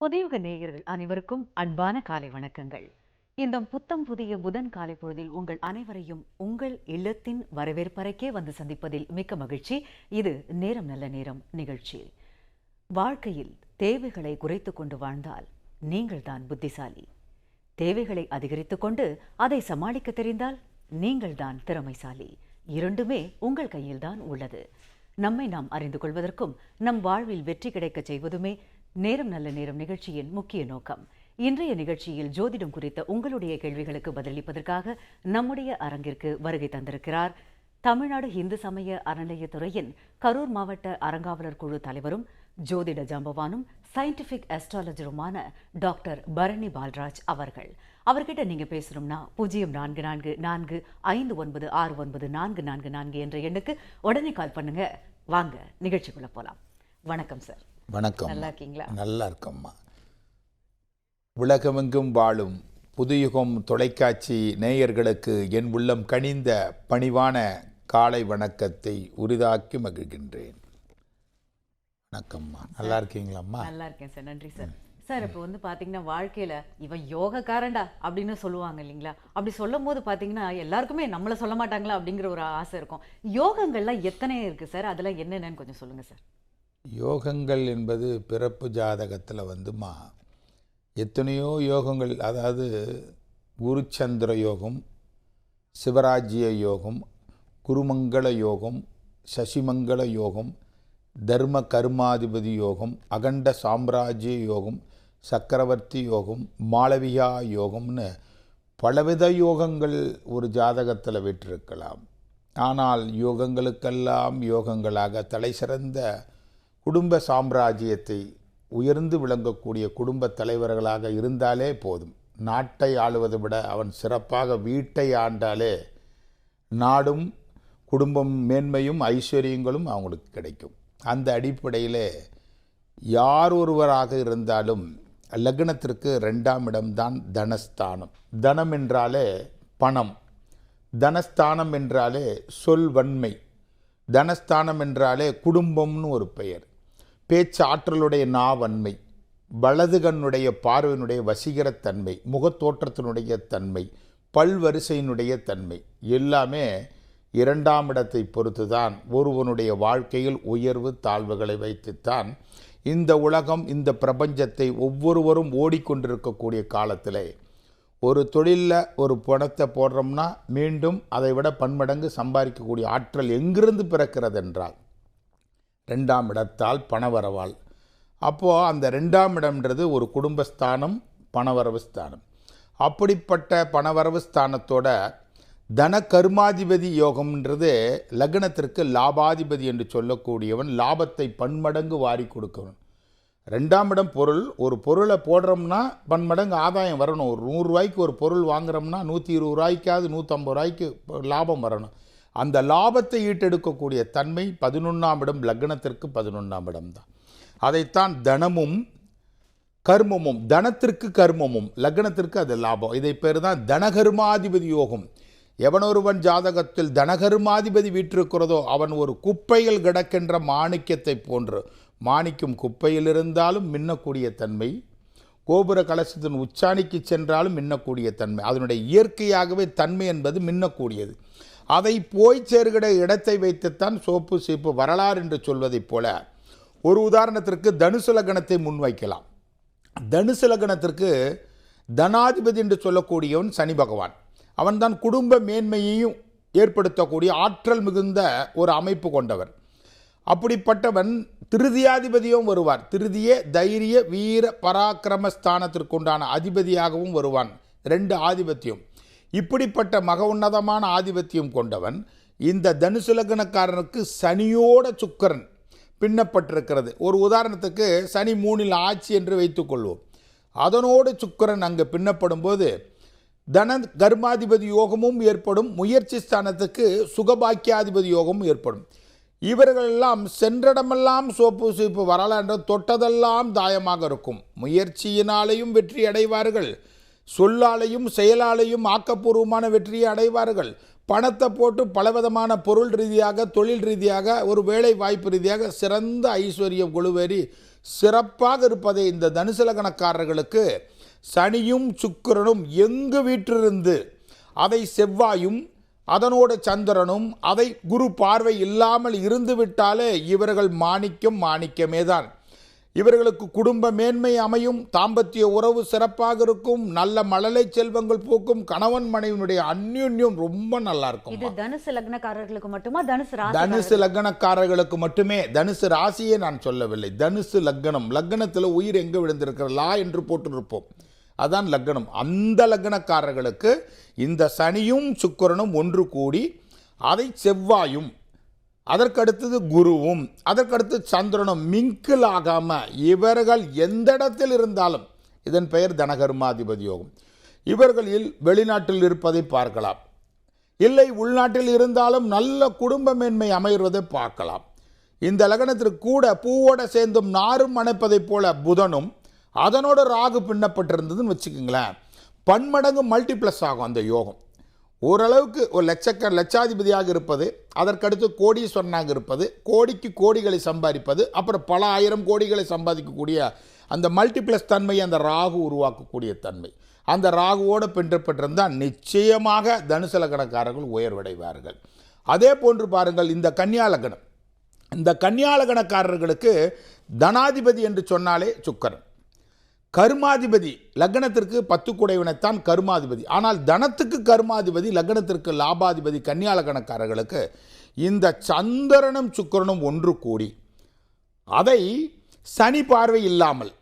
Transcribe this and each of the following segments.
புதியுக நேயர்கள் அனைவருக்கும் அன்பான காலை வணக்கங்கள். இந்த புத்தம் புதிய புதன் காலை பொழுதில் உங்கள் அனைவரையும் உங்கள் இல்லத்தின் வரவேற்பறைக்கே வந்து சந்திப்பதில் மிக்க மகிழ்ச்சி. இது நேரம் நல்ல நேரம் நிகழ்ச்சி. வாழ்க்கையில் தேவைகளை குறைத்து கொண்டு வாழ்ந்தால் நீங்கள்தான் புத்திசாலி. தேவைகளை அதிகரித்து கொண்டு அதை சமாளிக்க தெரிந்தால் நீங்கள்தான் திறமைசாலி. இரண்டுமே உங்கள் கையில்தான் உள்ளது. நம்மை நாம் அறிந்து கொள்வதற்கும் நம் வாழ்வில் வெற்றி கிடைக்கச் செய்வதுமே நேரம் நல்ல நேரம் நிகழ்ச்சியின் முக்கிய நோக்கம். இன்றைய நிகழ்ச்சியில் ஜோதிடம் குறித்த உங்களுடைய கேள்விகளுக்கு பதிலளிப்பதற்காக நம்முடைய அரங்கிற்கு வருகை தந்திருக்கிறார் தமிழ்நாடு இந்து சமய அறநிலையத்துறையின் கரூர் மாவட்ட அறங்காவலர் குழு தலைவரும் ஜோதிட ஜம்பவானும் சயின்டிபிக் அஸ்ட்ராலஜருமான டாக்டர் பரணி பால்ராஜ் அவர்கள். அவர்கிட்ட நீங்க பேசணும்னா பூஜ்ஜியம் நான்கு நான்கு நான்கு ஐந்து ஒன்பது ஆறு ஒன்பது நான்கு நான்கு நான்கு என்ற எண்ணுக்கு உடனே கால் பண்ணுங்க. வாங்க நிகழ்ச்சிக்குள்ள போலாம். வணக்கம் சார். வணக்கம். நல்லா இருக்கீங்களா நல்லா இருக்கம்மா உலகமெங்கும் வாழும் புதுயுகம் தொலைக்காட்சி நேயர்களுக்கு என் உள்ளம் கனிந்த பணிவான காலை வணக்கத்தை உரிதாக்கி மகிழ்கின்றேன். வணக்கம்மா. நல்லா இருக்கீங்களாம்மா நல்லா இருக்கேன் சார். நன்றி சார். சார் இப்போ வந்து பாத்தீங்கன்னா வாழ்க்கையில இவன் யோகக்காரன்டா அப்படின்னு சொல்லுவாங்க இல்லைங்களா? அப்படி சொல்லும் போது பாத்தீங்கன்னா எல்லாருக்குமே நம்மள சொல்ல மாட்டாங்களா அப்படிங்கிற ஒரு ஆசை இருக்கும். யோகங்கள்லாம் எத்தனை இருக்கு சார்? அதெல்லாம் என்னென்னு கொஞ்சம் சொல்லுங்க சார். யோகங்கள் என்பது பிறப்பு ஜாதகத்தில் வந்துமா? எத்தனையோ யோகங்கள் அதாவது குருச்சந்திர யோகம் சிவராஜ்ய யோகம் குருமங்கள யோகம் சசிமங்கள யோகம் தர்ம கர்மாதிபதி யோகம் அகண்ட சாம்ராஜ்ய யோகம் சக்கரவர்த்தி யோகம் மாளவியா யோகம்னு பலவித யோகங்கள் ஒரு ஜாதகத்தில் விட்டிருக்கலாம். ஆனால் யோகங்களுக்கெல்லாம் யோகங்களாக தலை சிறந்த குடும்ப சாம்ராஜ்யத்தை உயர்ந்து விளங்கக்கூடிய குடும்ப தலைவர்களாக இருந்தாலே போதும். நாட்டை ஆளுவதை விட அவன் சிறப்பாக வீட்டை ஆண்டாலே நாடும் குடும்பம் மேன்மையும் ஐஸ்வர்யங்களும் அவங்களுக்கு கிடைக்கும். அந்த அடிப்படையில் யார் ஒருவராக இருந்தாலும் லக்னத்திற்கு ரெண்டாம் இடம்தான் தனஸ்தானம். தனம் என்றாலே பணம். தனஸ்தானம் என்றாலே சொல்வன்மை. தனஸ்தானம் என்றாலே குடும்பம்னு ஒரு பெயர். பேச்சாற்றலுடைய நாவன்மை வலது கண்ணுடைய பார்வையினுடைய வசீகரத்தன்மை முகத்தோற்றத்தினுடைய தன்மை பல்வரிசையினுடைய தன்மை எல்லாமே இரண்டாம் இடத்தை பொறுத்துதான் ஒருவனுடைய வாழ்க்கையில் உயர்வு தாழ்வுகளை வைத்துத்தான் இந்த உலகம் இந்த பிரபஞ்சத்தை ஒவ்வொருவரும் ஓடிக்கொண்டிருக்கக்கூடிய காலத்தில். ஒரு தொழிலில் ஒரு பணத்தை போடுறோம்னா மீண்டும் அதை விட பன்மடங்கு சம்பாதிக்கக்கூடிய ஆற்றல் எங்கிருந்து பிறக்கிறது என்றால் ரெண்டாம் இடத்தால் பணவரவால். அப்போது அந்த ரெண்டாம் இடம்ன்றது ஒரு குடும்பஸ்தானம் பணவரவு ஸ்தானம். அப்படிப்பட்ட பணவரவு ஸ்தானத்தோட தன கர்மாதிபதி யோகம்ன்றது லக்னத்திற்கு லாபாதிபதி என்று சொல்லக்கூடியவன் லாபத்தை பன்மடங்கு வாரி கொடுக்கவன் ரெண்டாம் இடம் பொருள் ஒரு பொருளை போடுறோம்னா பன்மடங்கு ஆதாயம் வரணும். ஒரு நூறுரூவாய்க்கு ஒரு பொருள் வாங்குறோம்னா நூற்றி இருபது ரூபாய்க்காவது நூற்றம்பது ரூபாய்க்கு லாபம் வரணும். அந்த லாபத்தை ஈட்டெடுக்கக்கூடிய தன்மை பதினொன்றாம் இடம் லக்னத்திற்கு பதினொன்றாம் இடம் தான் அதைத்தான் தனமும் கர்மமும் தனத்திற்கு கர்மமும் லக்னத்திற்கு அது லாபம். இதை பேர் தான் தனகர்மாதிபதி யோகம். எவனொருவன் ஜாதகத்தில் தனகர்மாதிபதி வீற்றிருக்கிறதோ அவன் ஒரு குப்பையில் கிடக்கின்ற மாணிக்கத்தை போன்று மாணிக்கும் குப்பையில் இருந்தாலும் மின்னக்கூடிய தன்மை கோபுர கலசத்தின் உச்சாணிக்கு சென்றாலும் மின்னக்கூடிய தன்மை. அதனுடைய இயற்கையாகவே தன்மை என்பது மின்னக்கூடியது. அதை போய் சேர்கிற இடத்தை வைத்துத்தான் சோப்பு சீப்பு வரலாறு என்று சொல்வதைப் போல ஒரு உதாரணத்திற்கு தனுசு லக்னத்தை முன்வைக்கலாம். தனுசு லக்னத்திற்கு தனாதிபதி என்று சொல்லக்கூடியவன் சனி பகவான். அவன்தான் குடும்ப மேன்மையையும் ஏற்படுத்தக்கூடிய ஆற்றல் மிகுந்த ஒரு அமைப்பு கொண்டவர் அப்படிப்பட்டவன் திருதியாதிபதியும் வருவார். திருதிய தைரிய வீர பராக்கிரம ஸ்தானத்திற்குண்டான அதிபதியாகவும் வருவான். ரெண்டு ஆதிபத்தியம். இப்படிப்பட்ட மக உன்னதமான ஆதிபத்தியம் கொண்டவன் இந்த தனுசு லக்னக்காரனுக்கு சனியோட சுக்கரன் பின்னப்பட்டிருக்கிறது. ஒரு உதாரணத்துக்கு சனி மூணில் ஆட்சி என்று வைத்துக்கொள்வோம் அதனோடு சுக்கரன் அங்கு பின்னப்படும் போது தன கர்மாதிபதி யோகமும் ஏற்படும் முயற்சி ஸ்தானத்துக்கு சுகபாக்கியாதிபதி யோகமும் ஏற்படும். இவர்களெல்லாம் சென்றடமெல்லாம் சோப்பு சீப்பு வரலாற்று தொட்டதெல்லாம் தாயமாக இருக்கும். முயற்சியினாலேயும் வெற்றி அடைவார்கள். சொல்லாலையும் செயலாலையும் ஆக்கப்பூர்வமான வெற்றியை அடைவார்கள். பணத்தை போட்டு பலவிதமான பொருள் ரீதியாக தொழில் ரீதியாக ஒரு வேலை வாய்ப்பு ரீதியாக சிறந்த ஐஸ்வர்யம் குழுவேறி சிறப்பாக இருப்பதை இந்த தனுசு லக்னக்காரர்களுக்கு சனியும் சுக்கிரனும் எங்கு வீற்றிருந்து அதை செவ்வாயும் அதனோட சந்திரனும் அதை குரு பார்வை இல்லாமல் இருந்து விட்டாலே இவர்கள் மாணிக்கம் மாணிக்கமே தான் இவர்களுக்கு குடும்ப மேன்மை அமையும் தாம்பத்திய உறவு சிறப்பாக இருக்கும் நல்ல மழலை செல்வங்கள் பூக்கும் கணவன் மனைவியினுடைய அந்யுன்யம் ரொம்ப நல்லா இருக்கும் இது தனுசு லக்னக்காரர்களுக்கு மட்டுமா? தனுசு தனுசு லக்னக்காரர்களுக்கு மட்டுமே தனுசு ராசியே நான் சொல்லவில்லை. தனுசு லக்னம் லக்னத்தில் உயிர் எங்கே விழுந்திருக்கிற லா என்று போட்டிருப்போம். அதான் லக்னம். அந்த லக்னக்காரர்களுக்கு இந்த சனியும் சுக்கிரனும் ஒன்று கூடி அதை செவ்வாயும் அதற்கடுத்தது குருவும் அதற்கடுத்து சந்திரனும் மிங்கில் ஆகாமல் இவர்கள் எந்த இடத்தில் இருந்தாலும் இதன் பெயர் தனகர்மாதிபதி யோகம் இவர்களில் வெளிநாட்டில் இருப்பதை பார்க்கலாம். இல்லை உள்நாட்டில் இருந்தாலும் நல்ல குடும்ப மேன்மை பார்க்கலாம். இந்த லக்னத்திற்கு கூட பூவோட சேர்ந்தும் நாரும் அணைப்பதைப் போல புதனும் அதனோட ராகு பின்னப்பட்டிருந்ததுன்னு வச்சுக்கோங்களேன். பன்மடங்கு மல்டிப்ளஸ் ஆகும் அந்த யோகம். ஓரளவுக்கு ஒரு லட்சக்க லட்சாதிபதியாக இருப்பது அதற்கடுத்து கோடீஸ்வரனாக இருப்பது கோடிக்கு கோடிகளை சம்பாதிப்பது அப்புறம் பல ஆயிரம் கோடிகளை சம்பாதிக்கக்கூடிய அந்த மல்டிப்ளஸ் தன்மை அந்த ராகு உருவாக்கக்கூடிய தன்மை. அந்த ராகுவோடு பின்றப்பட்டிருந்தால் நிச்சயமாக தனுசு லக்கணக்காரர்கள் உயர்வடைவார்கள். அதே போன்று பாருங்கள் இந்த கன்னியா லக்னம் இந்த கன்னியா லக்னக்காரர்களுக்கு தனாதிபதி என்று சொன்னாலே சுக்கரன். கர்மாதிபதி லக்னத்திற்கு பத்து குடைவனைத்தான் கர்மாதிபதி. ஆனால் தனத்துக்கு கர்மாதிபதி லக்னத்திற்கு லாபாதிபதி கன்னியா லக்னக்காரர்களுக்கு இந்த சந்திரனும் சுக்கிரனும் ஒன்று கூடி அதை சனி பார்வை இல்லாமல்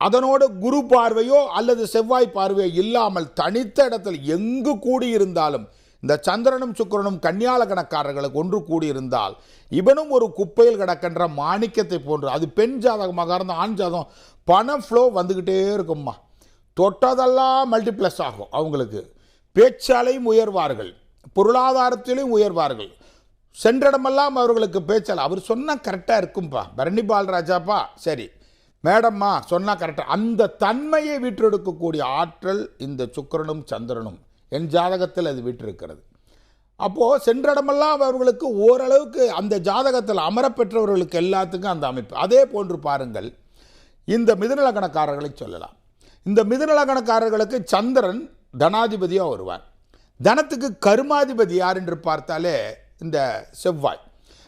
அதனோடு குரு பார்வையோ அல்லது செவ்வாய் பார்வையோ இல்லாமல் தனித்த இடத்தில் எங்கு கூடியிருந்தாலும் இந்த சந்திரனும் சுக்கிரனும் கன்னியாலகணக்காரர்களுக்கு ஒன்று கூடியிருந்தால் இவனும் ஒரு குப்பையில் கிடக்கின்ற மாணிக்கத்தை போன்று அது பெண் ஜாதகமாக இருந்தால் ஆண் ஜாதகம் பணம் ஃப்ளோ வந்துக்கிட்டே இருக்கும்மா. தொட்டதெல்லாம் மல்டிப்ளஸ் ஆகும் அவங்களுக்கு. பேச்சாலையும் உயர்வார்கள். பொருளாதாரத்திலையும் உயர்வார்கள். சென்றிடமெல்லாம் அவர்களுக்கு பேச்சால். அவர் சொன்னால் கரெக்டாக இருக்கும்பா. பரணி பால்ராஜாப்பா சரி. மேடம்மா சொன்னால் கரெக்டாக அந்த தன்மையை வீற்றெடுக்கக்கூடிய ஆற்றல் இந்த சுக்கரனும் சந்திரனும். என் ஜாதகத்தில் அது வீற்றிருக்கிறது. அப்போது சென்றடமெல்லாம் அவர்களுக்கு ஓரளவுக்கு அந்த ஜாதகத்தில் அமரப்பெற்றவர்களுக்கு எல்லாத்துக்கும் அந்த அமைப்பு. அதே போன்று பாருங்கள். இந்த மிதுநலகணக்காரர்களை சொல்லலாம். இந்த மிதுநலகணக்காரர்களுக்கு சந்திரன் தனாதிபதியாக வருவார். தனத்துக்கு கருமாதிபதி யார் என்று பார்த்தாலே இந்த செவ்வாய்.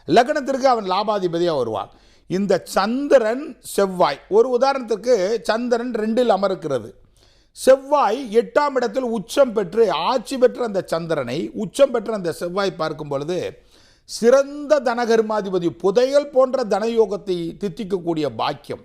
லக்னத்திற்கு அவன் லாபாதிபதியாக வருவான். இந்த சந்திரன் செவ்வாய். ஒரு உதாரணத்துக்கு சந்திரன் ரெண்டில் அமர்க்கிறது. செவ்வாய் எட்டாம் இடத்தில் உச்சம் பெற்று ஆட்சி பெற்ற அந்த சந்திரனை உச்சம் பெற்ற அந்த செவ்வாய் பார்க்கும் பொழுது சிறந்த தனகர்மாதிபதி புதையல் போன்ற தனயோகத்தை தித்திக்கக்கூடிய பாக்கியம்.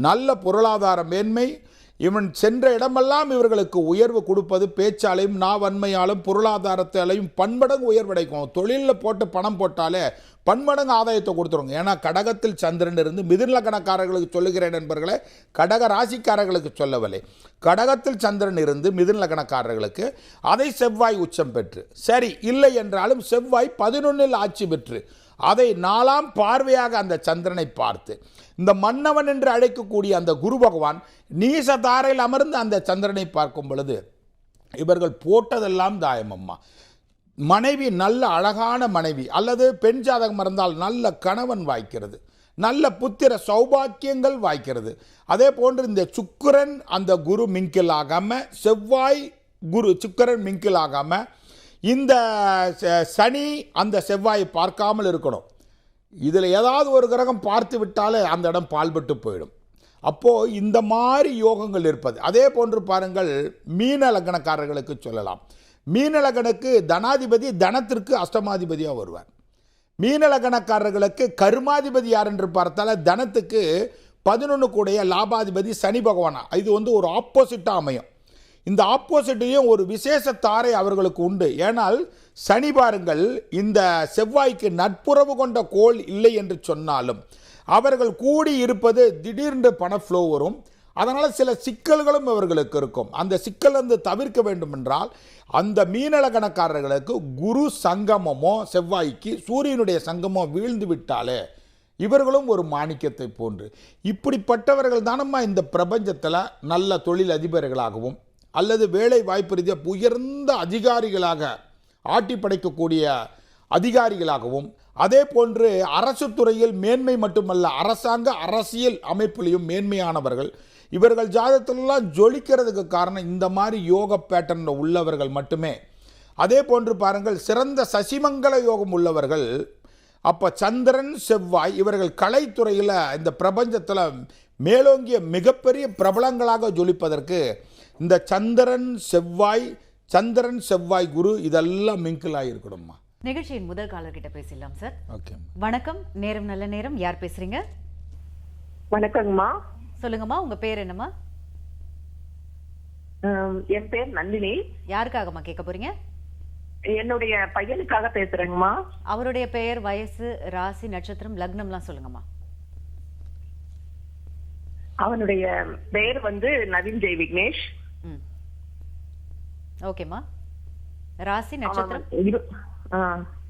நல்ல பொருளாதார மேன்மை இவன் சென்ற இடமெல்லாம் இவர்களுக்கு உயர்வு கொடுப்பது பேச்சாலையும் நாவன்மையாலும் பொருளாதாரத்தாலையும் பன்மடங்கு உயர்வடைக்கும் தொழிலில் போட்டு பணம் போட்டாலே பன்மடங்கு ஆதாயத்தை கொடுத்துருங்க ஏன்னா கடகத்தில் சந்திரன் இருந்து மிதுன கணக்காரர்களுக்கு சொல்லுகிறேன் நண்பர்களே கடக ராசிக்காரர்களுக்கு சொல்லவில்லை. கடகத்தில் சந்திரன் இருந்து மிதுன கணக்காரர்களுக்கு அதை செவ்வாய் உச்சம் பெற்று சரி இல்லை என்றாலும் செவ்வாய் பதினொன்றில் ஆட்சி பெற்று அதை நாலாம் பார்வையாக அந்த சந்திரனை பார்த்து இந்த மன்னவன் என்று அழைக்கக்கூடிய அந்த குரு பகவான் நீசதாரையில் அமர்ந்து அந்த சந்திரனை பார்க்கும் பொழுது இவர்கள் போட்டதெல்லாம் தாயமம்மா. மனைவி நல்ல அழகான மனைவி அல்லது பெண் ஜாதகம் இருந்தால் நல்ல கணவன் வாய்க்கிறது நல்ல புத்திர சௌபாக்கியங்கள் வாய்க்கிறது. அதே போன்று இந்த சுக்கிரன் அந்த குரு மிங்கில் ஆகாமல் செவ்வாய் குரு சுக்கரன் மிங்கில் ஆகாமல் இந்த ச- சனி அந்த செவ்வாயை பார்க்காமல் இருக்கணும். இதில் ஏதாவது ஒரு கிரகம் பார்த்து விட்டாலே அந்த இடம் பால்பட்டு போயிடும். அப்போது இந்த மாதிரி யோகங்கள் இருப்பது. அதே போன்று பாருங்கள் மீன லக்னக்காரர்களுக்கு சொல்லலாம். மீன லக்னக்கு தனாதிபதி தனத்திற்கு அஷ்டமாதிபதியாக வருவார். மீன லக்னக்காரர்களுக்கு கருமாதிபதி யார் என்று பார்த்தால தனத்துக்கு பதினொன்று கூடைய லாபாதிபதி சனி பகவானா. இது வந்து ஒரு ஆப்போசிட்டாக அமையும். இந்த ஆப்போசிட்டையும் ஒரு விசேஷ தாரை அவர்களுக்கு உண்டு. ஏனால் சனி பாருங்கள் இந்த செவ்வாய்க்கு நட்புறவு கொண்ட கோள் இல்லை என்று சொன்னாலும் அவர்கள் கூடி இருப்பது திடீர்னு பண ஃப்ளோ வரும். அதனால் சில சிக்கல்களும் அவர்களுக்கு இருக்கும். அந்த சிக்கல் வந்து தவிர்க்க வேண்டும் என்றால் அந்த மீனலகணக்காரர்களுக்கு குரு சங்கமமோ செவ்வாய்க்கு சூரியனுடைய சங்கமோ வீழ்ந்து விட்டாலே இவர்களும் ஒரு மாணிக்கத்தை போன்று. இப்படிப்பட்டவர்கள் தானம்மா இந்த பிரபஞ்சத்தில் நல்ல தொழில் அதிபர்களாகவும் அல்லது வேலை வாய்ப்பு ரீதியாக உயர்ந்த அதிகாரிகளாக ஆட்டி படைக்கக்கூடிய அதிகாரிகளாகவும் அதே போன்று அரசு துறையில் மேன்மை மட்டுமல்ல அரசாங்க அரசியல் அமைப்பிலையும் மேன்மையானவர்கள். இவர்கள் ஜாதகத்திலலாம் ஜொலிக்கிறதுக்கு காரணம் இந்த மாதிரி யோக பேட்டர்னில் உள்ளவர்கள் மட்டுமே. அதே போன்று பாருங்கள் சிறந்த சசிமங்கல யோகம் உள்ளவர்கள் அப்போ சந்திரன் செவ்வாய் இவர்கள் கலைத்துறையில் இந்த பிரபஞ்சத்தில் மேலோங்கிய மிகப்பெரிய பிரபலங்களாக ஜொலிப்பதற்கு இந்த சந்திரன் செவ்வாய் சந்திரன் செவ்வாய் குரு இதெல்லாம் மிங்கிளாக இருக்கணும்மா நிகழ்ச்சியின் முதல் காலர்கிட்ட பேசிடலாம் சார். ஓகே வணக்கம். நேரம் நல்ல நேரம். யார் பேசுறீங்க? வணக்கங்கம்மா. சொல்லுங்கம்மா உங்க பேர் என்னம்மா? என் பேர் நந்தினி. யாருக்காகம்மா கேட்க போறீங்க? என்னுடைய பையனுக்காக பேசுறேங்கம்மா. அவருடைய பெயர் வயசு ராசி நட்சத்திரம் லக்னம்லாம் சொல்லுங்கம்மா. அவனுடைய பெயர் வந்து நவீன் ஜெய் விக்னேஷ். ஓகேம்மா. ராசி நட்சத்திரம்?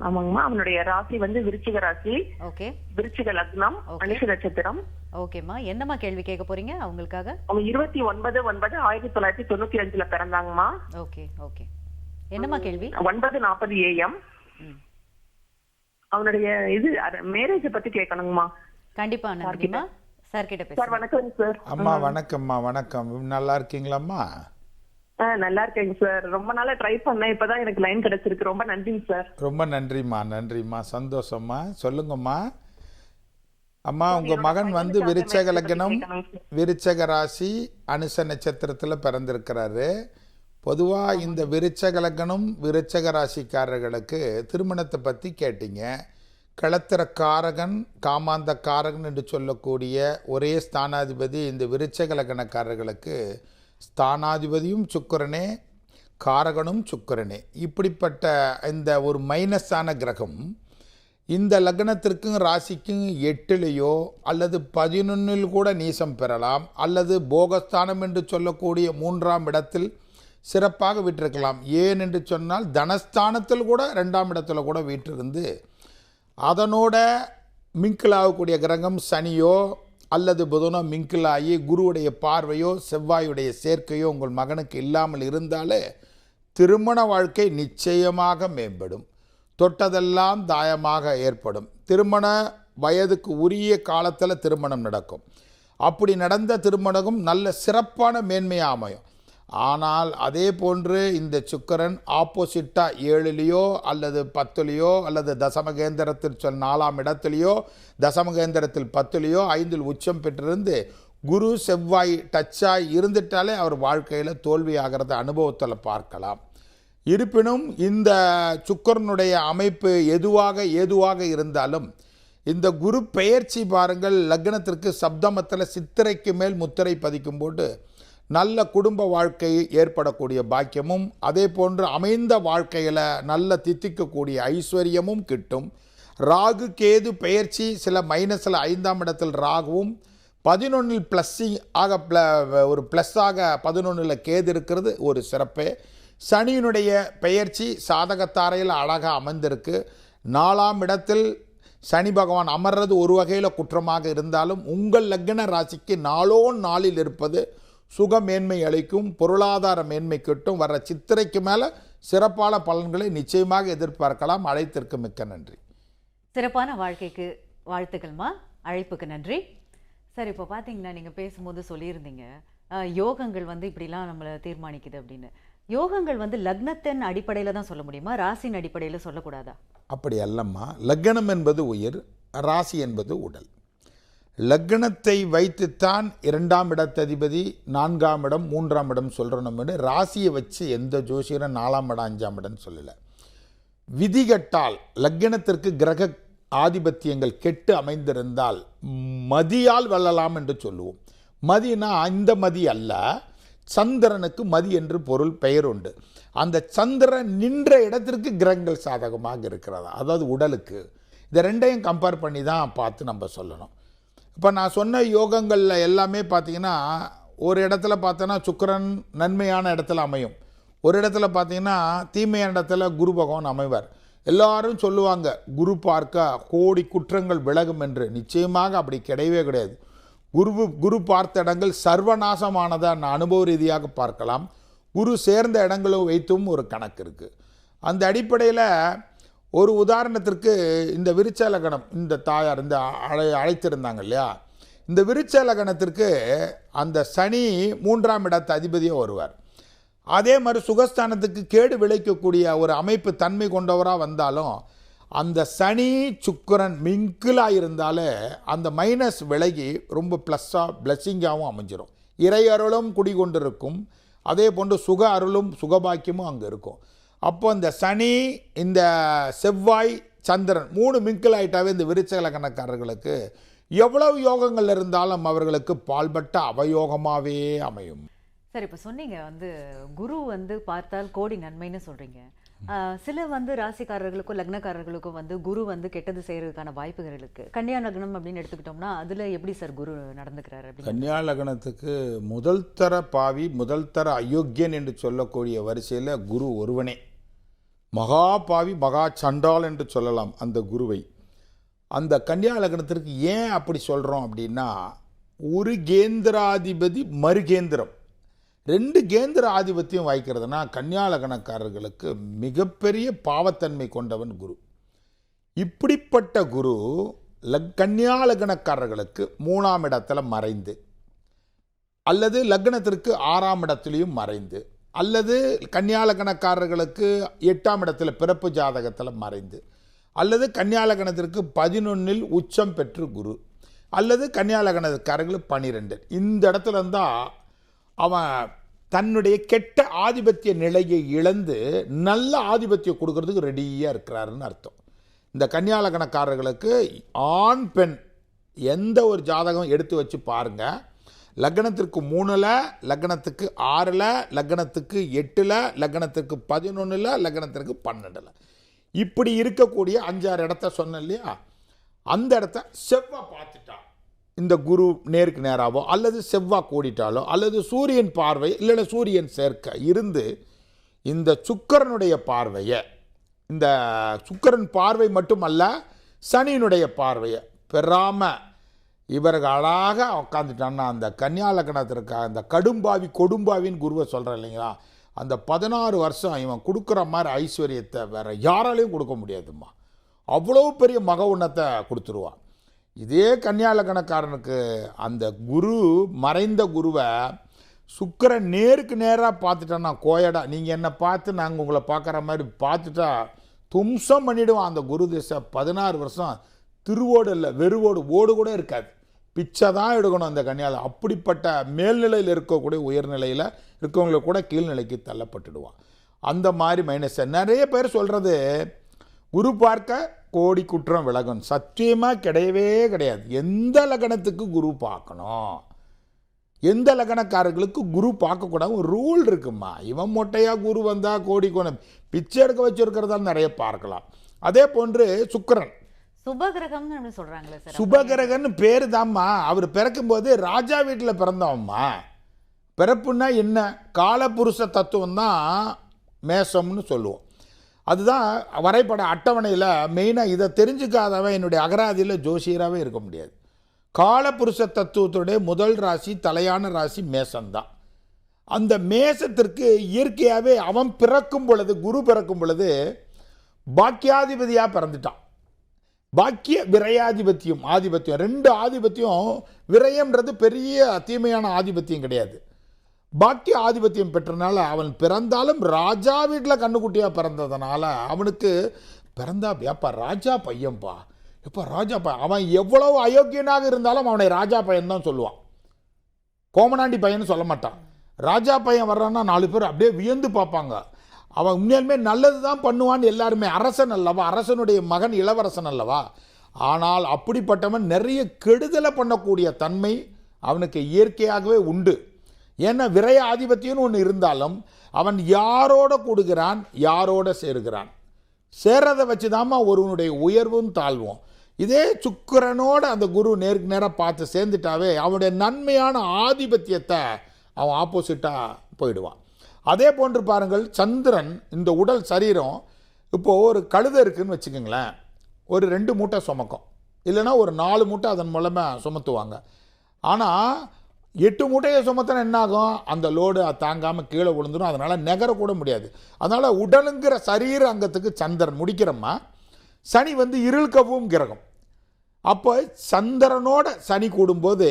ஆமாங்கம்மா. அவனுடைய ராசி வந்து விருச்சிக ராசி. ஓகே. விருச்சிக லக்னம் Okay. மனுஷ நட்சத்திரம். ஓகேம்மா. என்னம்மா கேள்வி கேட்க போறீங்க அவங்களுக்காக? அவன் இருபத்தி ஒன்பது ஒன்பது ஆயிரத்தி தொள்ளாயிரத்தி தொண்ணூத்தி அஞ்சுல பிறந்தாங்கம்மா. Okay okay. என்னம்மா கேள்வி? ஒன்பது நாற்பது ஏஎம். அவனுடைய இது மேரேஜ் பத்தி கேட்கணுங்கம்மா. கண்டிப்பா சார் கிட்ட சார் வணக்கம் சார். அம்மா வணக்கம்மா வணக்கம். நல்லா இருக்கீங்களாம்மா? நல்லா இருக்கேங்க சார் ரொம்ப நாளா ட்ரை பண்ணேன். இப்பதான் எனக்கு லைன் கிடைச்சிருக்கு. ரொம்ப நன்றிங்க சார் ரொம்ப நன்றிம்மா நன்றிம்மா. சந்தோஷம்மா. சொல்லுங்கம்மா. அம்மா உங்கள் மகன் வந்து விருச்சக லக்னம் விருச்சக ராசி அனுச நட்சத்திரத்தில் பிறந்திருக்கிறாரு. பொதுவாக இந்த விருச்சக லக்னம் விருச்சக ராசிக்காரர்களுக்கு திருமணத்தை பற்றி கேட்டீங்க. களத்திர காரகன் காமாந்த காரகன் என்று சொல்லக்கூடிய ஒரே ஸ்தானாதிபதி இந்த விருச்சக லக்னக்காரர்களுக்கு ஸ்தானாதிபதியும் சுக்கிரனே காரகனும் சுக்கிரனே. இப்படிப்பட்ட இந்த ஒரு மைனஸான கிரகம் இந்த லக்னத்திற்கும் ராசிக்கும் எட்டுலேயோ அல்லது பதினொன்னில் கூட நீசம் பெறலாம் அல்லது போகஸ்தானம் என்று சொல்லக்கூடிய மூன்றாம் இடத்தில் சிறப்பாக விட்டிருக்கலாம் ஏன் என்று சொன்னால் தனஸ்தானத்தில் கூட ரெண்டாம் இடத்துல கூட வீட்டிருந்து அதனோட மிங்கிள் ஆகக்கூடிய கிரகம் சனியோ அல்லது புதனோ மிங்கிள் ஆகி குருவுடைய பார்வையோ செவ்வாயுடைய சேர்க்கையோ உங்கள் மகனுக்கு இல்லாமல் இருந்தாலே திருமண வாழ்க்கை நிச்சயமாக மேம்படும். தொட்டதெல்லாம் தாயமாக ஏற்படும். திருமண வயதுக்கு உரிய காலத்தில் திருமணம் நடக்கும். அப்படி நடந்த திருமணமும் நல்ல சிறப்பான மேன்மையாக அமையும். ஆனால் அதே போன்று இந்த சுக்கரன் ஆப்போசிட்டாக ஏழுலேயோ அல்லது பத்துலேயோ அல்லது தசமகேந்திரத்தில் சொல் நாலாம் இடத்துலையோ தசமகேந்திரத்தில் பத்துலேயோ ஐந்தில் உச்சம் பெற்றிருந்து குரு செவ்வாய் டச்சாய் இருந்துட்டாலே அவர் வாழ்க்கையில் தோல்வி ஆகிறத அனுபவத்தில் பார்க்கலாம். இருப்பினும் இந்த சுக்கரனுடைய அமைப்பு எதுவாக ஏதுவாக இருந்தாலும் இந்த குரு பெயர்ச்சி பாருங்கள் லக்னத்திற்கு சப்தமத்தில் சித்திரைக்கு மேல் முத்திரை பதிக்கும்போது நல்ல குடும்ப வாழ்க்கை ஏற்படக்கூடிய பாக்கியமும் அதே போன்று அமைந்த வாழ்க்கையில் நல்ல தித்திக்கக்கூடிய ஐஸ்வர்யமும் கிட்டும். ராகு கேது பெயர்ச்சி சில மைனஸில் ஐந்தாம் இடத்தில் ராகுவும் பதினொன்றில் ப்ளஸ்ஸிங் ஆக ப்ள ஒரு ப்ளஸ்ஸாக பதினொன்றில் கேது இருக்கிறது ஒரு சிறப்பே. சனியினுடைய பெயர்ச்சி சாதகத்தாரையில் அழகாக அமைந்திருக்கு. நாலாம் இடத்தில் சனி பகவான் அமர்றது ஒரு வகையில் குற்றமாக இருந்தாலும் உங்கள் லக்ன ராசிக்கு நாளோ நாளில் இருப்பது சுக மேன்மை அளிக்கும் பொருளாதார மேன்மை கிட்டும் வர சித்திரைக்கு மேலே சிறப்பான பலன்களை நிச்சயமாக எதிர்பார்க்கலாம். அழைத்திற்கு மிக்க நன்றி. சிறப்பான வாழ்க்கைக்கு வாழ்த்துக்கள்மா. அழைப்புக்கு நன்றி. சார் இப்போ பார்த்தீங்கன்னா நீங்கள் பேசும்போது சொல்லியிருந்தீங்க யோகங்கள் வந்து இப்படிலாம் நம்மளை தீர்மானிக்குது அப்படின்னு. யோகங்கள் வந்து லக்னத்தின் அடிப்படையில் தான் சொல்ல முடியுமா? ராசியின் அடிப்படையில் சொல்லக்கூடாதா? அப்படி அல்லம்மா. லக்னம் என்பது உயிர் ராசி என்பது உடல். லக்னத்தை வைத்துத்தான் இரண்டாம் இடத்ததிபதி நான்காம் இடம் மூன்றாம் இடம் சொல்கிறோம்னு ராசியை வச்சு எந்த ஜோசியரும் நாலாம் இடம் அஞ்சாம் இடம்னு சொல்லலை. விதிகட்டால் லக்னத்திற்கு கிரக ஆதிபத்தியங்கள் கெட்டு அமைந்திருந்தால் மதியால் வெல்லலாம் என்று சொல்லுவோம். மதினா இந்த மதி அல்ல சந்திரனுக்கு மதி என்று பொருள் பெயர் உண்டு. அந்த சந்திரன் நின்ற இடத்திற்கு கிரகங்கள் சாதகமாக இருக்கிறதா? அதாவது உடலுக்கு. இதை ரெண்டையும் கம்பேர் பண்ணி தான் பார்த்து நம்ம சொல்லணும். இப்போ நான் சொன்ன யோகங்களில் எல்லாமே பார்த்தீங்கன்னா ஒரு இடத்துல பார்த்தோன்னா சுக்கிரன் நன்மையான இடத்துல அமையும். ஒரு இடத்துல பார்த்தீங்கன்னா தீமையான இடத்துல குரு பகவான் அமைவார். எல்லாரும் சொல்லுவாங்க குரு பார்க்க கோடி குற்றங்கள் விலகும் என்று. நிச்சயமாக அப்படி கிடையவே கிடையாது. குரு குரு பார்த்த இடங்கள் சர்வநாசமானதாக நான் அனுபவ ரீதியாக பார்க்கலாம். குரு சேர்ந்த இடங்களை வைத்தும் ஒரு கணக்கு இருக்குது அந்த அடிப்படையில் ஒரு உதாரணத்திற்கு இந்த விருச்சலகணம் இந்த தாயார் இந்த அழை அழைத்திருந்தாங்க இல்லையா? இந்த விருச்சலகணத்திற்கு அந்த சனி மூன்றாம் இடத்து அதிபதியாக வருவார். அதே மாதிரி சுகஸ்தானத்துக்கு கேடு விளைக்கக்கூடிய ஒரு அமைப்பு தன்மை கொண்டவராக வந்தாலும் அந்த சனி சுக்கிரன் மிங்கிளாக இருந்தாலே அந்த மைனஸ் விலகி ரொம்ப ப்ளஸ்ஸாக பிளஸ்ஸிங்காகவும் அமைஞ்சிடும் இறை அருளும் குடிகொண்டிருக்கும். அதே போன்று சுக அருளும் சுகபாக்கியமும் அங்கே இருக்கும். அப்போ இந்த சனி இந்த செவ்வாய் சந்திரன் மூணு மிங்கிள் ஆயிட்டாவே இந்த விருச்சக கணக்காரர்களுக்கு எவ்வளவு யோகங்கள் இருந்தாலும் அவர்களுக்கு பால்பட்ட அவயோகமாகவே அமையும். சரி இப்போ சொன்னீங்க வந்து குரு வந்து பார்த்தால் கோடி நன்மைன்னு சொல்றீங்க. ஆஹ் சில வந்து ராசிக்காரர்களுக்கும் லக்னக்காரர்களுக்கும் வந்து குரு வந்து கெட்டது செய்யறதுக்கான வாய்ப்புகள் இருக்கு கன்னியா லக்னம் அப்படின்னு எடுத்துக்கிட்டோம்னா அதுல எப்படி சார் குரு நடந்துக்கிறாரு கன்னியா லக்னத்துக்கு முதல் தர பாவி முதல் தர அயோக்கியன் என்று சொல்லக்கூடிய வரிசையில் குரு ஒருவனே. மகா பாவி மகா சண்டால் என்று சொல்லலாம் அந்த குருவை. அந்த கன்னியா லக்னத்திற்கு ஏன் அப்படி சொல்கிறோம் அப்படின்னா ஒரு கேந்திராதிபதி மறுகேந்திரம் ரெண்டு கேந்திர ஆதிபத்தியம் வாய்க்கிறதுனா கன்னியா லக்னக்காரர்களுக்கு மிகப்பெரிய பாவத்தன்மை கொண்டவன் குரு. இப்படிப்பட்ட குரு லக் கன்னியா லக்னக்காரர்களுக்கு மூணாம் இடத்துல மறைந்து அல்லது லக்னத்திற்கு ஆறாம் இடத்துலையும் மறைந்து அல்லது கன்னியாலகணக்காரர்களுக்கு எட்டாம் இடத்துல பிறப்பு ஜாதகத்தில் மறைந்து அல்லது கன்னியா பதினொன்றில் பதினொன்னில் உச்சம் பெற்று குரு அல்லது கன்னியா பனிரெண்டு. இந்த இடத்துல இருந்தால் அவன் தன்னுடைய கெட்ட ஆதிபத்திய நிலையை இழந்து நல்ல ஆதிபத்தியம் கொடுக்கறதுக்கு ரெடியாக இருக்கிறாருன்னு அர்த்தம். இந்த கன்னியாலக்கணக்காரர்களுக்கு ஆண் பெண் எந்த ஒரு ஜாதகம் எடுத்து வச்சு பாருங்கள் லக்னத்திற்கு மூணில் லக்னத்துக்கு ஆறில் லக்னத்துக்கு எட்டில் லக்னத்துக்கு பதினொன்றில் லக்னத்திற்கு பன்னெண்டில். இப்படி இருக்கக்கூடிய அஞ்சாறு இடத்த சொன்னேன் இல்லையா? அந்த இடத்த செவ்வாய் பார்த்துட்டான் இந்த குரு நேருக்கு நேராவோ அல்லது செவ்வாய் கூடிட்டாலோ அல்லது சூரியன் பார்வை இல்லைன்னா சூரியன் சேர்க்க இருந்து இந்த சுக்கரனுடைய பார்வையை இந்த சுக்கரன் பார்வை மட்டுமல்ல சனியினுடைய பார்வையை பெறாமல் இவர்கள் அழகாக உட்காந்துட்டான்னா அந்த கன்னியா லக்னத்திற்கு அந்த கடும்பாவி கொடும்பாவின்னு குருவை சொல்கிறேன் இல்லைங்களா? அந்த பதினாறு வருஷம் இவன் கொடுக்குற மாதிரி ஐஸ்வர்யத்தை வேறு யாராலையும் கொடுக்க முடியாதும்மா. அவ்வளோ பெரிய மக உன்னத்தை கொடுத்துருவான் இதே கன்னியா லக்னக்காரனுக்கு அந்த குரு மறைந்த குருவை சுக்கிரன் நேருக்கு நேராக பார்த்துட்டான்னா கோயடா நீங்கள் என்னை பார்த்து நாங்கள் உங்களை பார்க்குற மாதிரி பார்த்துட்டா தும்சம் பண்ணிவிடுவான் அந்த குரு திசை. பதினாறு வருஷம் திருவோடு இல்லை வெறுவோடு ஓடு கூட இருக்காது. பிச்சை தான் எடுக்கணும் அந்த கன்னியால் அப்படிப்பட்ட மேல்நிலையில் இருக்கக்கூடிய உயர்நிலையில் இருக்கவங்களை கூட கீழ்நிலைக்கு தள்ளப்பட்டுடுவான். அந்த மாதிரி மைனஸ் நிறைய பேர் சொல்கிறது குரு பார்க்க கோடி குற்றம் விலகும். சத்தியமாக கிடையவே கிடையாது. எந்த லக்னத்துக்கு குரு பார்க்கணும்? எந்த லக்னக்காரர்களுக்கு குரு பார்க்கக்கூடாது? ஒரு ரூல் இருக்குமா? இவன் மொட்டையாக குரு வந்தால் கோடி கோணம். பிச்சை எடுக்க வச்சுருக்கிறதா நிறைய பார்க்கலாம். அதே போன்று சுக்கரன். சுபகிரகம்னு அப்படி சொல்கிறாங்களே சார் சுபகிரகன்னு பேர் தாம்மா. அவர் பிறக்கும்போது ராஜா வீட்டில் பிறந்தவம்மா. பிறப்புன்னா என்ன? காலபுருஷ தத்துவம் தான் மேசம்னு சொல்லுவோம். அதுதான் வரைபட அட்டவணையில் மெயினாக இதை தெரிஞ்சுக்காதவன் என்னுடைய அகராதியில் ஜோசியராகவே இருக்க முடியாது. காலபுருஷ தத்துவத்துடைய முதல் ராசி தலையான ராசி மேசம்தான். அந்த மேசத்திற்கு இயற்கையாகவே அவன் பிறக்கும் பொழுது குரு பிறக்கும் பொழுது பாக்கியாதிபதியாக பிறந்துட்டான். பாக்கிய விரயாதிபத்தியம் ஆதிபத்தியம். ரெண்டு ஆதிபத்தியம் விரயம்ன்றது பெரிய தீமையான ஆதிபத்தியம் கிடையாது. பாக்கிய ஆதிபத்தியம் பெற்றனால அவன் பிறந்தாலும் ராஜா வீட்டில் கண்ணுக்குட்டியாக பிறந்ததுனால அவனுக்கு பிறந்தா ஏப்பா ராஜா பையன்பா. இப்போ ராஜா பையன் அவன் எவ்வளவு அயோக்கியனாக இருந்தாலும் அவனை ராஜா பையன் தான் சொல்லுவான். கோமனாண்டி பையன் சொல்ல மாட்டான். ராஜா பையன் வர்றான்னா நாலு பேர் அப்படியே வியந்து பார்ப்பாங்க. அவன் உண்மையாலுமே நல்லது தான் பண்ணுவான்னு எல்லாருமே அரசன் அல்லவா? அரசனுடைய மகன் இளவரசன் அல்லவா? ஆனால் அப்படிப்பட்டவன் நிறைய கெடுதலை பண்ணக்கூடிய தன்மை அவனுக்கு இயற்கையாகவே உண்டு. ஏன்னா விரைய ஆதிபத்தியம்னு ஒன்று இருந்தாலும் அவன் யாரோட கூடுகிறான்? யாரோட சேருகிறான்? சேர்றதை வச்சு ஒருவனுடைய உயர்வும் தாழ்வும். இதே சுக்கிரனோட அந்த குரு நேருக்கு நேராக பார்த்து சேர்ந்துட்டாவே அவனுடைய நன்மையான ஆதிபத்தியத்தை அவன் ஆப்போசிட்டாக போயிடுவான். அதே போன்று பாருங்கள் சந்திரன் இந்த உடல் சரீரம் இப்போது ஒரு கழுதை இருக்குதுன்னு வச்சுக்கோங்களேன். ஒரு ரெண்டு மூட்டை சுமக்கும். இல்லைன்னா ஒரு நாலு மூட்டை அதன் மூலமாக சுமத்துவாங்க. ஆனால் எட்டு மூட்டையை சுமத்தினா என்னாகும்? அந்த லோடு தாங்காமல் கீழே விழுந்துடும் அதனால் நெகரக்கூட முடியாது. அதனால் உடலுங்கிற சரீர அங்கத்துக்கு சந்திரன் முடிக்கிறோமா சனி வந்து இருள்கவும் கிரகம். அப்போ சந்திரனோட சனி கூடும்போது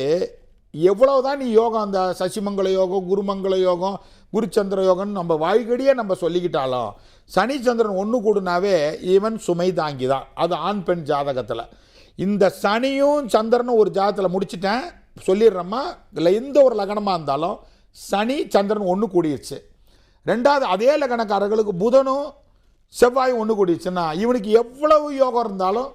எவ்வளவுதான் நீ யோகம் அந்த சசிமங்கல யோகம் குருமங்கல யோகம் குருச்சந்திர யோகம்னு நம்ம வாய்கடியே நம்ம சொல்லிக்கிட்டாலும் சனிச்சந்திரன் ஒன்று கூடுனாவே ஈவன் சுமை தாங்கி தான் அது ஆண் பெண் ஜாதகத்தில். இந்த சனியும் சந்திரனும் ஒரு ஜாதகத்தில் முடிச்சிட்டேன் சொல்லிடுறோமா இல்லை எந்த ஒரு லக்னமாக இருந்தாலும் சனி சந்திரன் ஒன்று கூடிருச்சு. ரெண்டாவது அதே லக்னக்காரர்களுக்கு புதனும் செவ்வாய் ஒன்று கூடிடுச்சுன்னா இவனுக்கு எவ்வளவு யோகம் இருந்தாலும்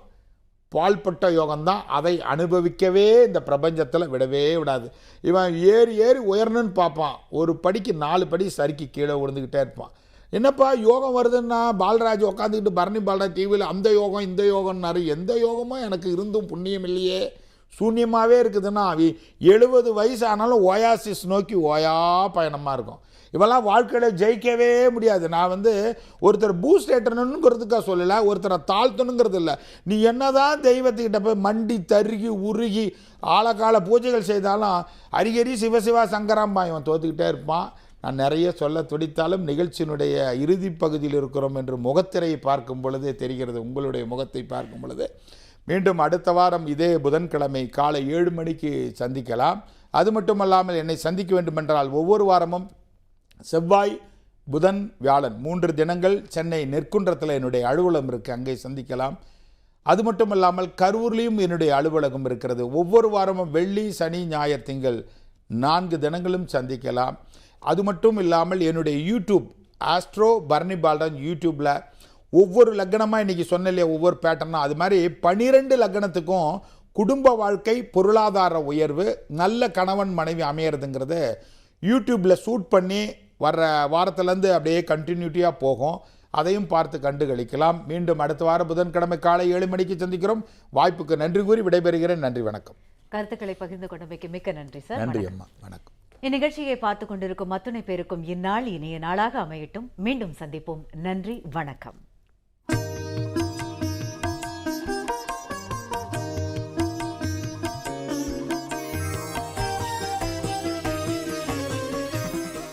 பால்பட்ட யோகம்தான். அதை அனுபவிக்கவே இந்த பிரபஞ்சத்தில் விடவே விடாது. இவன் ஏறி ஏறி உயரணும்னு பார்ப்பான். ஒரு படிக்கு நாலு படி சறுக்கி கீழே விழுந்துக்கிட்டே இருப்பான். என்னப்பா யோகம் வருதுன்னா பாலராஜ் உட்காந்துக்கிட்டு பரணி பாலராஜ் டிவியில் அந்த யோகம் இந்த யோகம்னாரு. எந்த யோகமும் எனக்கு இருந்தும் புண்ணியம் இல்லையே. சூன்யமாகவே இருக்குதுன்னா அவ எழுபது வயசு ஆனாலும் ஓயாசிஸ் நோக்கி ஓயா பயணமாக இருக்கும். இவெல்லாம் வாழ்க்கையில் ஜெயிக்கவே முடியாது. நான் வந்து ஒருத்தர் பூஸ்ட் ஏற்றணுங்கிறதுக்காக சொல்லலை ஒருத்தரை தாழ்த்தணுங்கிறது இல்லை. நீ என்னதான் தெய்வத்துக்கிட்ட போய் மண்டி தருகி உருகி ஆழக்கால பூஜைகள் செய்தாலும் அரிகரி சிவசிவா சங்கராம்பா தோத்துக்கிட்டே இருப்பான். நான் நிறைய சொல்ல துடித்தாலும் நிகழ்ச்சியினுடைய இறுதி பகுதியில் இருக்கிறோம் என்று முகத்திரையை பார்க்கும் பொழுது தெரிகிறது உங்களுடைய முகத்தை பார்க்கும் பொழுது. மீண்டும் அடுத்த வாரம் இதே புதன்கிழமை காலை ஏழு மணிக்கு சந்திக்கலாம். அது மட்டுமல்லாமல் என்னை சந்திக்க வேண்டுமென்றால் ஒவ்வொரு வாரமும் செவ்வாய் புதன் வியாழன் மூன்று தினங்கள் சென்னை நெற்குன்றத்தில் என்னுடைய அலுவலகம் இருக்குது அங்கே சந்திக்கலாம். அது மட்டும் இல்லாமல் கரூர்லேயும் என்னுடைய அலுவலகம் இருக்கிறது. ஒவ்வொரு வாரமும் வெள்ளி சனி ஞாயிறு திங்கள் நான்கு தினங்களும் சந்திக்கலாம். அது மட்டும் இல்லாமல் என்னுடைய யூடியூப் ஆஸ்ட்ரோ பரணி பால்டன் யூடியூப்பில் ஒவ்வொரு லக்னமாக இன்றைக்கி சொன்னலையே ஒவ்வொரு பேட்டர்னா அது மாதிரி பனிரெண்டு லக்னத்துக்கும் குடும்ப வாழ்க்கை பொருளாதார உயர்வு நல்ல கணவன் மனைவி அமையிறதுங்கிறது யூடியூப்பில் ஷூட் பண்ணி வர்ற வாரத்துலேருந்து அப்படியே கண்டினியூட்டியாக போகும். அதையும் பார்த்து கண்டு களிக்கலாம் மீண்டும் அடுத்த வாரம் புதன்கிழமை காலை ஏழு மணிக்கு சந்திக்கிறோம். வாய்ப்புக்கு நன்றி கூறி விடைபெறுகிறேன். நன்றி வணக்கம். கருத்துக்களை பகிர்ந்து கொண்டமைக்கு மிக்க நன்றி சார். நன்றி அம்மா. வணக்கம். இந்நிகழ்ச்சியை பார்த்து கொண்டிருக்கும் அத்துணை பேருக்கும் இந்நாள் இனிய நாளாக அமையட்டும். மீண்டும் சந்திப்போம். நன்றி வணக்கம்.